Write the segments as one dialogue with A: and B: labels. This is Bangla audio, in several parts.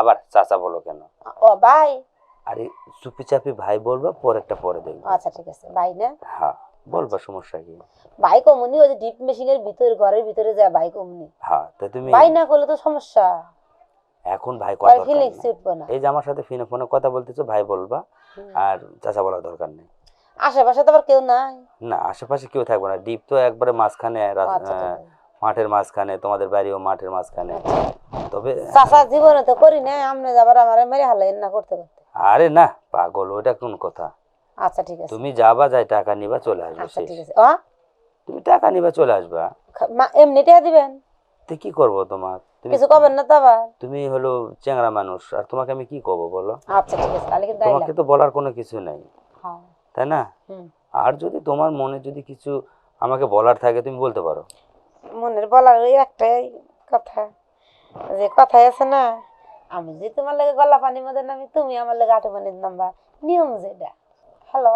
A: আবার চাচা বলো কেন?
B: ও ভাই
A: আরে চুপি চাপি ভাই বলবা পরেরটা পরে দেখব।
B: আচ্ছা ঠিক আছে ভাই না?
A: হ্যাঁ বলবা সমস্যা কি?
B: ভাই কমুনি ওই যে ডিপ মেশিনের ভিতরে ঘরের ভিতরে যায় ভাই কমুনি।
A: হ্যাঁ তা তুমি
B: ভাই না করলে তো সমস্যা।
A: এখন ভাই কথা দরকার
B: ফিলিংস উঠবো না।
A: এই যে আমার সাথে ফোনে ফোনে কথা বলতেছো ভাই বলবা আর চাচা বলার দরকার নেই।
B: আশেপাশে তো আবার কেউ নাই।
A: না আশেপাশে কেউ থাকবে না। ডিপ তো একবারে মাঝখানে মাঠের মাঝখানে তোমাদের বাড়িও মাঠের মাঝখানে। তবে
B: চাষা জীবনে তো করি না আমনে যাবার আমার মেরে হালাই না করতে করতে।
A: আরে না পাগল ওটা কোন কথা?
B: আচ্ছা ঠিক আছে।
A: তুমি যাবা যাই টাকা নিবা চলে আসবে
B: আচ্ছা ঠিক আছে। ও
A: তুমি টাকা নিবা চলে আসবা।
B: মা এমনিটা দিবেন?
A: তো কি করব তোমার? তুমি
B: কিছু কবেন না তো আবার?
A: তুমি হলো চেংড়া মানুষ আর তোমাকে আমি কি কব বলো?
B: আচ্ছা ঠিক আছে তাহলে কিন্তু
A: তোমাকে তো বলার কোনো কিছু নাই।
B: হ্যাঁ।
A: তাই না?
B: হুম।
A: আর যদি তোমার মনে যদি কিছু আমাকে বলার থাকে তুমি বলতে পারো।
B: মনের বলার ওই একটাই কথা। যে কথাই আছে না আমি যে তোমার লাগে গলা পানির মধ্যে নামি তুমি আমার লাগে আটু পানির নাম্বার। নিয়ম যেটা। হ্যালো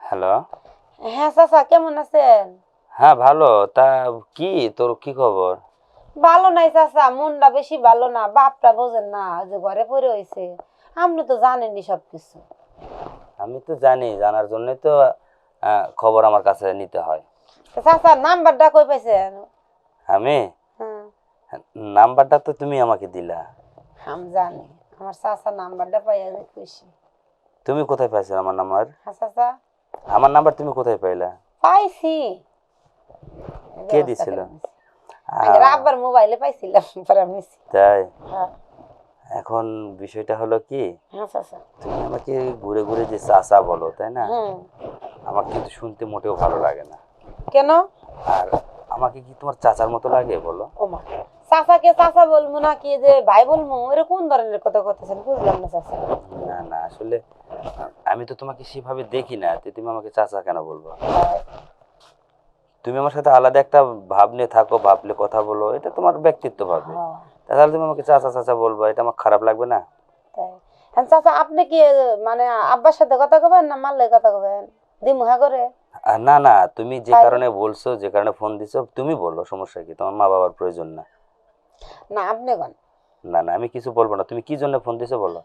A: হ্যালো
B: হ্যাঁ চাচা কেমন আছেন?
A: হ্যাঁ ভালো। তা কি তোর কি খবর?
B: ভালো নাই চাচা মনটা বেশি ভালো না বাপটা বোঝেন না যে ঘরে পড়ে হয়েছে আপনি তো জানেনই সব কিছু
A: আমি তো জানি জানার জন্যই তো খবর আমার কাছে নিতে হয়।
B: নাম্বারটা কই পাইছেন
A: আমি?
B: হ্যাঁ।
A: নাম্বারটা তো তুমি আমাকে দিলা।
B: আমি জানি আমার নাম্বারটা পাইয়া যে খুশি।
A: তুমি কোথায় পাইছো আমার নাম্বার?
B: হ্যাঁ চাচা।
A: আমার নাম্বার তুমি কোথায় পাইলা?
B: পাইছি।
A: কে দিছিল?
B: আব্বার মোবাইলে পাইছিলাম পরে আমি
A: তাই?
B: হ্যাঁ।
A: এখন বিষয়টা হলো কি? তুমি আমাকে ঘুরে ঘুরে যে চাচা বলো তাই না? আমার কিন্তু শুনতে মোটেও ভালো লাগে না।
B: কেন?
A: আর আমাকে কি তোমার চাচার মতো লাগে বলো?
B: ওমা চাচাকে চাচা বলব না কি যে ভাই বলব? এরা কোন ধরনের কথা কথাছেন বুঝলাম না চাচা।
A: না না আসলে আমি তো তোমাকে সেভাবে দেখি না তো তুমি আমাকে চাচা কেন বলব?
B: হ্যাঁ,
A: তুমি আমার সাথে আলাদা একটা ভাব নিয়ে থাকো ভাবলে কথা বলো এটা তোমার ব্যক্তিত্ব ভাবে।
B: হ্যাঁ,
A: তাহলে তুমি আমাকে চাচা চাচা বলবা এটা আমার খারাপ লাগবে না?
B: তাই। হ্যাঁ চাচা আপনি কি মানে আব্বার সাথে কথা কবেন না মারলে কথা কবেন? দিমুহা করে।
A: আর না না তুমি যে কারণে বলছো যে কারণে ফোন দিছো তুমি বলো সমস্যা কি? তোমার মা বাবার প্রয়োজন না?
B: না আপনি কোন?
A: না না আমি কিছু বলব না। তুমি কি জন্য ফোন দিছো বলো?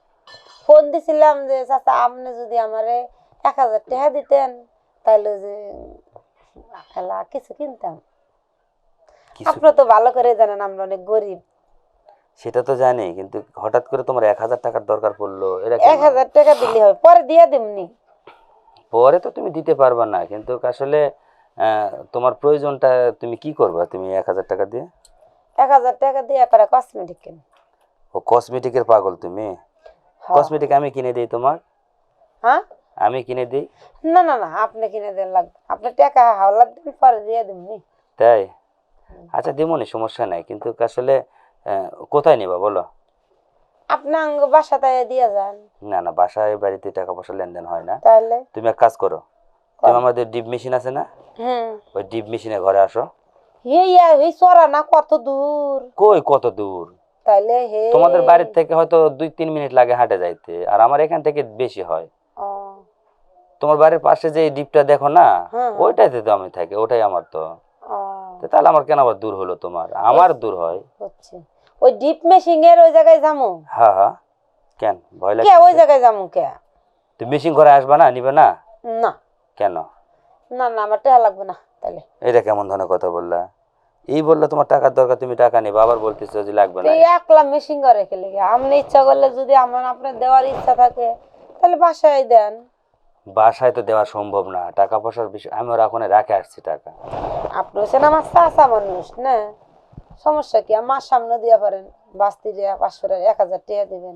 B: ফোন দিছিলাম যে চাচা আপনি যদি আমারে এক হাজার টাকা দিতেন তাহলে যে এলা কিছু কিনতাম। আপনি তো ভালো করে জানেন আমরা অনেক গরিব।
A: সেটা তো জানি কিন্তু হঠাৎ করে তোমার এক হাজার টাকার দরকার পড়ল
B: এক হাজার টাকা দিলে হবে পরে দিয়ে দিমনি।
A: পরে তো তুমি দিতে পারবা না কিন্তু আসলে তোমার প্রয়োজনটা তুমি কি করবা তুমি এক হাজার টাকা দিয়ে?
B: এক হাজার টাকা দিয়ে করে কসমেটিক কিন।
A: ও কসমেটিকের পাগল তুমি? কসমেটিক আমি কিনে দিই তোমার?
B: হ্যাঁ?
A: আমি কিনে দিই?
B: না না না আপনি কিনে দেন লাগবে। আপনি টাকা হাওলা দিন পরে দিয়ে দিমনি
A: তাই? আচ্ছা দিমনি সমস্যা নাই কিন্তু আসলে কোথায় নিবা বলো?
B: বাসাতে দিয়ে যান।
A: না না বাসায় বাড়িতে টাকা পয়সা লেনদেন হয় না।
B: তাহলে?
A: তুমি এক কাজ করো তুমি আমাদের ডিপ মেশিন আছে না?
B: হুম।
A: ওই ডিপ মেশিনে ঘরে আসো।
B: এই এই চড়া না কত দূর?
A: কই কত দূর?
B: তাইলে হে।
A: তোমাদের বাড়ির থেকে হয়তো দুই তিন মিনিট লাগে হাঁটে যাইতে আর আমার এখান থেকে বেশি হয়। তোমার বাড়ির পাশে যে ডিপটা দেখো না। ওইটাতে তো আমি থাকি ওটাই আমার তো। তাহলে আমার কেন আবার দূর হলো তোমার? আমার দূর হয়।
B: ওই ডিপ মেশিং এর ওই জায়গায় যামু?
A: হ্যাঁ হ্যাঁ। কেন? ভয়
B: কে ওই জায়গায় যামু কে?
A: তুমি ঘরে আসবা না নিবে না?
B: না।
A: কেন?
B: না না আমার টাকা লাগবে না তাহলে
A: এটা কেমন ধরনের কথা বললা? এই বললে তোমার টাকার দরকার তুমি টাকা নিবে আবার বলতেছো যে লাগবে না।
B: এই একলা মেশিং করে খেলে আপনি ইচ্ছা করলে যদি আমার আপনার দেওয়ার ইচ্ছা থাকে তাহলে বাসায় দেন।
A: বাসায় তো দেওয়া সম্ভব না টাকা পয়সার বিষয় আমি ওর এখন রাখে আসছি টাকা।
B: আপনি হচ্ছেন আমার চাষা মানুষ না? সমস্যা কি? আমার সামনে দিয়ে পারেন বাস্তি দিয়ে পাঁচশো টাকা এক হাজার টাকা দিবেন।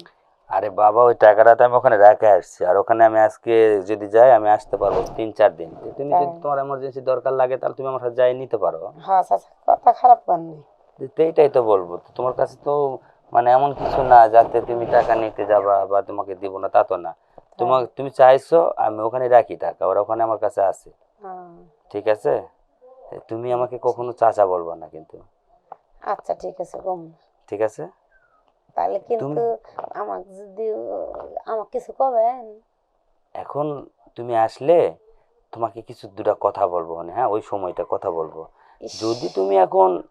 A: আরে বাবা ওই টাকাটা তো আমি ওখানে রাখে আসছি। আর ওখানে আমি আজকে যদি যাই আমি আসতে পারব তিন চার দিন। তুমি যদি তোমার এমার্জেন্সি দরকার লাগে তাহলে তুমি আমার সাথে যাই নিতে পারো।
B: হ্যাঁ চাচা কথা খারাপ করেন
A: এইটাই তো বলব। তো তোমার কাছে তো মানে এমন কিছু না যাতে তুমি টাকা নিতে যাবা বা তোমাকে দিব না তা তো না। তোমার তুমি চাইছো আমি ওখানে রাখি টাকা ওরা ওখানে আমার কাছে আছে। ঠিক আছে? তুমি আমাকে কখনো চাচা বলবা না কিন্তু।
B: আচ্ছা ঠিক আছে কম
A: ঠিক আছে?
B: তাহলে কিন্তু আমাকে যদি আমাকে কিছু কবেন?
A: এখন তুমি আসলে তোমাকে কিছু দুটা কথা বলব মানে হ্যাঁ ওই সময়টা কথা বলব। যদি তুমি এখন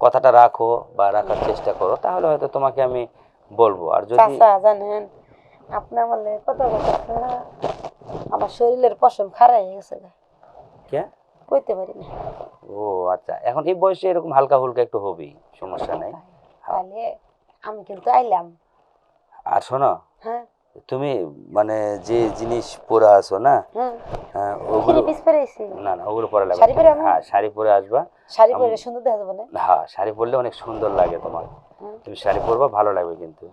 A: কথাটা রাখো বা রাখার চেষ্টা করো তাহলে হয়তো তোমাকে আমি বলব। আর যদি
B: জানেন আপনি আমার কথা শোনা। আমার শরীরের পশম খারাই হয়ে গেছে।
A: কে?
B: কইতে পারি না।
A: ও আচ্ছা। এখন এই বয়সে এরকম হালকা ফুলকা একটু হবেই সমস্যা নাই।
B: তাহলে আমি কিন্তু আইলাম।
A: আর শোনো
B: হ্যাঁ।
A: তুমি মানে যে জিনিস পরে আসো না হ্যাঁ, ওগুলো না না ওগুলো পরে লাগবে।
B: শাড়ি পরে
A: হ্যাঁ শাড়ি পরে আসবা।
B: শাড়ি পরে সুন্দর দেখা যাবে না?
A: হ্যাঁ শাড়ি পরলে অনেক সুন্দর লাগে তোমার। তুমি শাড়ি পরবা ভালো লাগবে কিন্তু।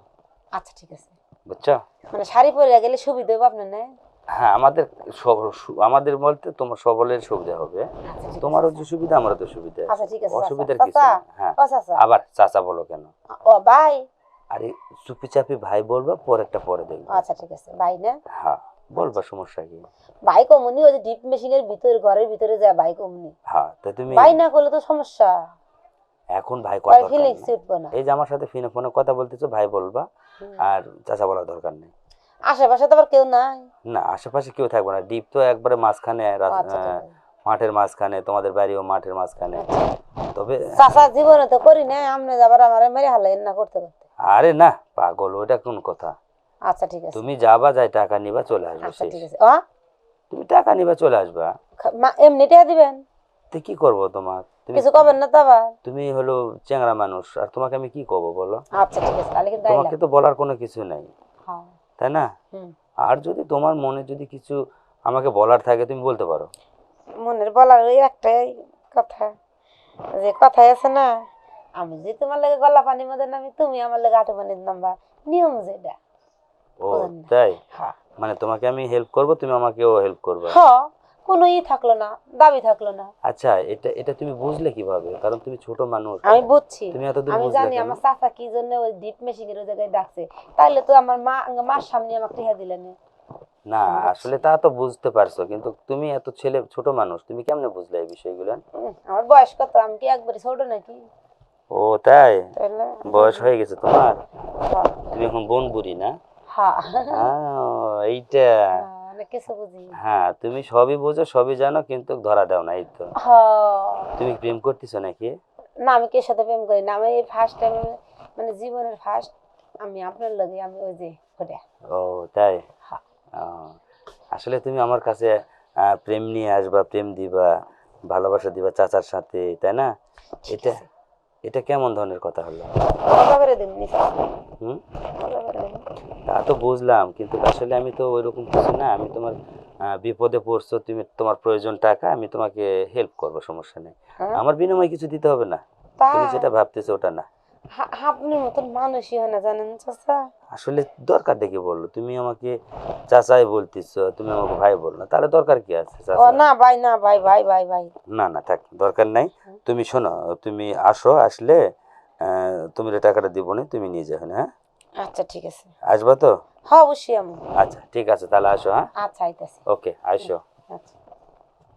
B: আচ্ছা ঠিক আছে।
A: বুঝছ?
B: মানে শাড়ি পরে গেলে সুবিধা হবে আপনার না?
A: হ্যাঁ আমাদের আমাদের বলতে তোমার সকলের সুবিধা হবে।
B: আচ্ছা
A: তোমারও যে সুবিধা আমারও তো সুবিধা।
B: আচ্ছা ঠিক আছে
A: অসুবিধার কিছু হ্যাঁ।
B: ও
A: আবার চাচা বলো কেন?
B: ও ভাই
A: আরে চুপি চাপি ভাই বলবা পরেরটা পরে দেখবে।
B: আচ্ছা ঠিক আছে ভাই না?
A: হ্যাঁ বলবা সমস্যা কি?
B: ভাই কমুনি ওই যে ডিপ মেশিনের ভিতরে ঘরের ভিতরে যায় ভাই কমুনি।
A: হ্যাঁ তো তুমি
B: ভাই না করলে তো সমস্যা।
A: এখন ভাই কথা এই যে আমার সাথে ফোনে ফোনে কথা বলতেছো ভাই বলবা। আর চাচা বলার দরকার নেই।
B: আশেপাশে তো আবার কেউ নাই।
A: না আশেপাশে কেউ থাকবে না। ডিপ তো একবারে মাঝখানে
B: আচ্ছা আছে।
A: মাঠের মাঝখানে তোমাদের বাড়িও মাঠের মাঝখানে। তবে
B: চাচা জীবনে তো করি না আমনে যাবার আমার মেরে হালাইন না করতে করতে।
A: আরে না পাগল ওটা কোন কথা?
B: আচ্ছা ঠিক আছে।
A: তুমি যাবা যাই টাকা নিবা চলে আসবে
B: আচ্ছা ঠিক আছে।
A: তুমি টাকা নিবা চলে আসবা।
B: দিবেন?
A: তো কি করব তোমার? তুমি
B: কিছু কবেন না তো আবার?
A: তুমি হলো চেংড়া মানুষ আর তোমাকে আমি কি করব বলো?
B: আচ্ছা ঠিক আছে তাহলে কিন্তু
A: তোমাকে তো বলার কোনো কিছু নাই।
B: হ্যাঁ।
A: তাই না? আর যদি তোমার মনে যদি কিছু আমাকে বলার থাকে তুমি বলতে পারো।
B: মনের বলার ওই একটাই কথা। যে কথাই আছে না আমি যে তোমার লাগে গলা পানি মধ্যে নামি তুমি আমার লাগে আটো পানির নাম্বার। নিয়ম যেটা।
A: ও তাই?
B: হ্যাঁ।
A: মানে তোমাকে আমি হেল্প করব তুমি আমাকেও হেল্প করবে।
B: হ কোনো ই থাকল না দাবি থাকল না।
A: আচ্ছা এটা এটা তুমি বুঝলে কীভাবে? কারণ তুমি ছোট মানুষ।
B: আমি বুঝছি।
A: তুমি এতদূর
B: আমি জানি আমার চাচা কি জন্য ওই ডিপ মেশিনের ওই জায়গায় ডাকছে। তাইলে তো আমার মা মার সামনে আমাকে টিহা দিলেন
A: না। আসলে তা তো বুঝতে পারছ কিন্তু তুমি এত ছেলে ছোট মানুষ তুমি কেমনে বুঝলে এই বিষয়গুলো?
B: আমার বয়স কত? আমি কি একবারে ছোট নাকি?
A: ও তাই? বয়স হয়ে গেছে তোমার। তুমি এখন বোন বুড়ি না
B: হ্যাঁ
A: এইটা।
B: অনেক কিছু বুঝি
A: হ্যাঁ তুমি সবই বোঝো সবই জানো কিন্তু ধরা দাও না এই তো। তুমি প্রেম করতেছো নাকি?
B: না আমি কে সাথে প্রেম করি না? আমি ফার্স্ট টাইম মানে জীবনের ফার্স্ট আমি আপনার লগে আমি ওই যে ঘটে
A: ও তাই? আসলে তুমি আমার কাছে প্রেম নিয়ে আসবা প্রেম দিবা ভালোবাসা দিবা চাচার সাথে তাই না? এটা এটা কেমন ধরনের কথা হলো? হুম? তা তো বুঝলাম কিন্তু আসলে আমি তো ওইরকম কিছু না আমি তোমার বিপদে পড়ছো তুমি তোমার প্রয়োজন টাকা আমি তোমাকে হেল্প করব সমস্যা নেই।
B: হ্যাঁ?
A: আমার বিনিময়ে কিছু দিতে হবে না। তুমি যেটা ভাবতেছো ওটা না।
B: আপনার মতন মানুষই হয় না জানেন চাচা?
A: আসলে দরকার দেখে বলল তুমি আমাকে চাচাই বলতেছো তুমি আমাকে ভাই না তাহলে দরকার কি আছে
B: ও না ভাই না ভাই ভাই ভাই ভাই।
A: না না থাক দরকার নাই। তুমি শোনো তুমি আসো আসলে তুমি টাকাটা দিব না তুমি নিয়ে যাবে হ্যাঁ?
B: আচ্ছা ঠিক আছে।
A: আসবা তো?
B: হ্যাঁ অবশ্যই আমি।
A: আচ্ছা ঠিক আছে তাহলে আসো হ্যাঁ?
B: আচ্ছা আইতাছি।
A: ওকে আসো
B: আচ্ছা।